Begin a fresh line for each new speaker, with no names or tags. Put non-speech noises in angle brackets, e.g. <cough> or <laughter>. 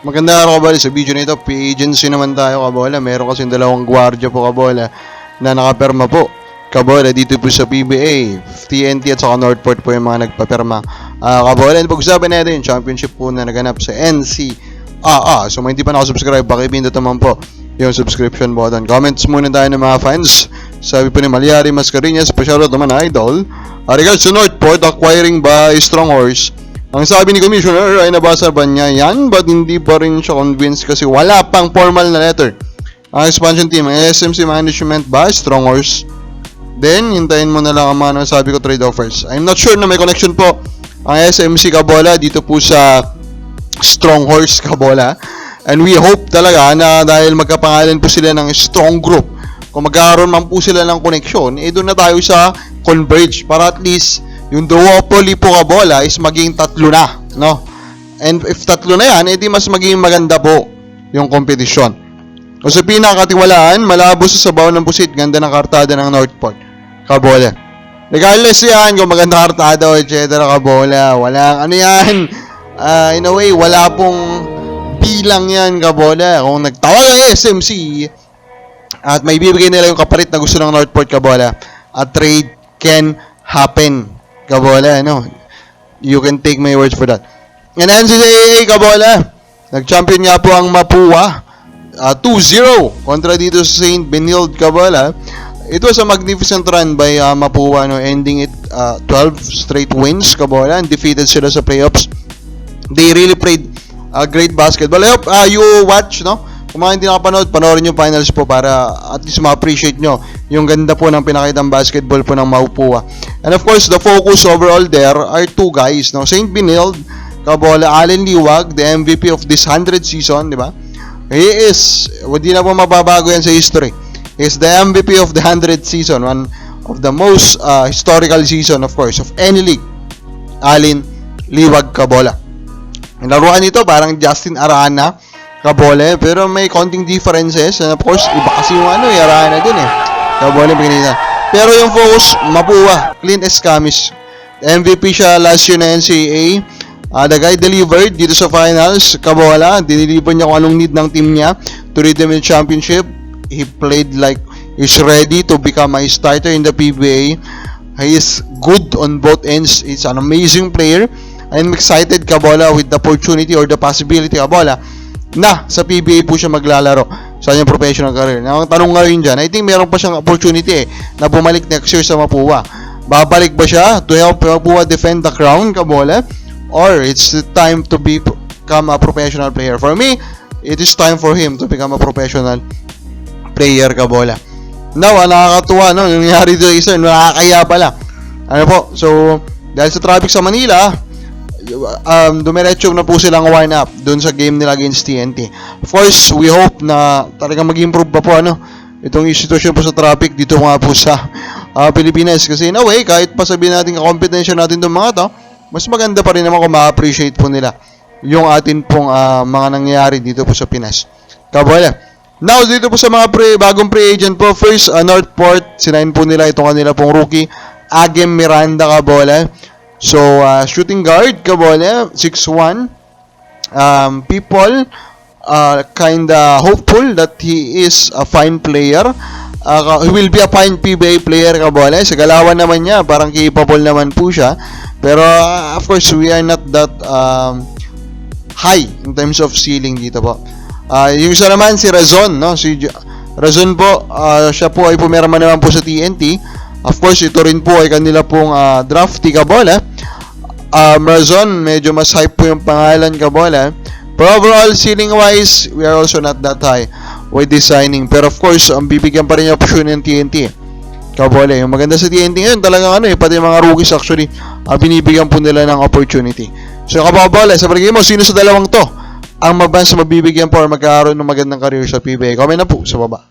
Maganda araw kabola sa video na ito. P-agency naman tayo kabola. Meron kasi dalawang gwardiya po kabola na nakaperma po. Kabola dito po sa PBA, TNT at saka Northport po yung mga nagpaperma. Ah, kabola, pag-usapan natin yung championship po na naganap sa NC. Ah, so kung hindi pa nakasubscribe, pakipindot naman po yung subscription button. Comments muna tayo ng mga fans. Sabi po ni Malyari Mascarinhas, pa-shoutout naman idol. Uh, regards to Northport, acquiring by Strong Horse. Ang sabi ni Commissioner ay nabasa ba niya yan but hindi pa rin siya convinced kasi wala pang formal na letter. Ang expansion team, ang SMC management ba, Strong Horse? Then, hintayin mo na lang ang mga sabi ko trade offers. I'm not sure na may connection po ang SMC Kabola dito po sa Strong Horse Kabola. And we hope talaga na dahil magkapangalan po sila ng strong group, kung magkakaroon man po sila ng connection, eh doon na tayo sa Converge para at least yung duopoly po Kabola is maging tatlo na, no? And if tatlo na yan, edi mas maging maganda po yung kompetisyon. O sa pinakatiwalaan, malabo sa sabaw ng pusit, ganda ng kartada ng Northport. Kabola. Regardless yan, kung maganda kartada o etc. Kabola. Wala, ano yan? <laughs> Ah, in a way, wala pong bilang yan, Kabola. Kung nagtawag ang SMC, at may bibigay nila yung kapalit na gusto ng Northport, Kabola, a trade can happen, Kabola, no? You can take my words for that. And NCAA, Kabola, nag-champion nga po ang Mapua, uh, 2-0 kontra dito sa St. Benilde Kabola. It was a magnificent run by uh, Mapua, no, ending it uh, 12 straight wins, Kabola, and defeated sila sa playoffs. They really played uh, great basketball. I hope uh, you watch, no? Kung mga hindi nakapanood, panoorin yung finals po para at least ma-appreciate nyo yung ganda po ng pinakitang basketball po ng Maupua. And of course, the focus overall there are two guys, no? St. Benilde, Kabola, Allen Liwag, the MVP of this 100 season, di ba? He is, hindi na po mababago yan sa history. He is the MVP of the 100 season, one of the most uh, historical season, of course, of any league. Allen Liwag Kabola. Laruan nito parang Justin Arana Kabole, pero may konting differences. And of course, iba kasi yung ano, eh, Arana din eh. Kabole, pinita. Pero yung focus, mapuwa. Clint Escamis. MVP siya last year na NCAA. Uh, the guy delivered dito sa finals. Kabola, diniliver niya kung anong need ng team niya to read them in championship. He played like he's ready to become a starter in the PBA. He is good on both ends. He's an amazing player. I'm excited, Kabola, with the opportunity or the possibility, Kabola, na sa PBA po siya maglalaro sa kanyang professional career. Ang tanong nga rin dyan, I think meron pa siyang opportunity eh, na bumalik next year sa Mapua. Babalik ba siya to help Mapua defend the crown, Kabola? Or it's time to be, become a professional player? For me, it is time for him to become a professional player, Kabola. Now, ang nakakatuwa, no? Yung nangyari dito isa, nakakaya pala. Ano po? So, dahil sa traffic sa Manila, um, dumiretso na po silang wind up dun sa game nila against TNT. Of course, we hope na talagang mag-improve pa po ano, itong sitwasyon po sa traffic dito nga po sa uh, Pilipinas. Kasi in a way, kahit pa sabihin natin kakompetensya natin itong mga to, mas maganda pa rin naman kung ma-appreciate po nila yung atin pong uh, mga nangyayari dito po sa Pinas. Kabola. Now, dito po sa mga pre, bagong free agent po, first, uh, Northport, sinain po nila itong kanila pong rookie, Agem Miranda Kabola. So, uh, shooting guard, Kabola, 6'1". Um, people uh, kinda hopeful that he is a fine player. Uh, he will be a fine PBA player, Kabola. Sa galawan naman niya, parang capable naman po siya. Pero, uh, of course, we are not that um, high in terms of ceiling dito po. Uh, yung isa naman, si Razon, no? Si Razon po, uh, siya po ay pumirma naman po sa TNT. Of course, ito rin po ay kanila pong uh, drafty Kabola. Um, Razon, medyo mas hype po yung pangalan Kabola. But overall, ceiling wise, we are also not that high with this signing. Pero of course, ang bibigyan pa rin yung option ng TNT. Kabola, yung maganda sa TNT ngayon, talagang ano eh, pati mga rookies actually, uh, binibigyan po nila ng opportunity. So, kabola, sa palagay mo, sino sa dalawang to ang mabans mabibigyan po or magkakaroon ng magandang career sa PBA? Comment na po sa baba.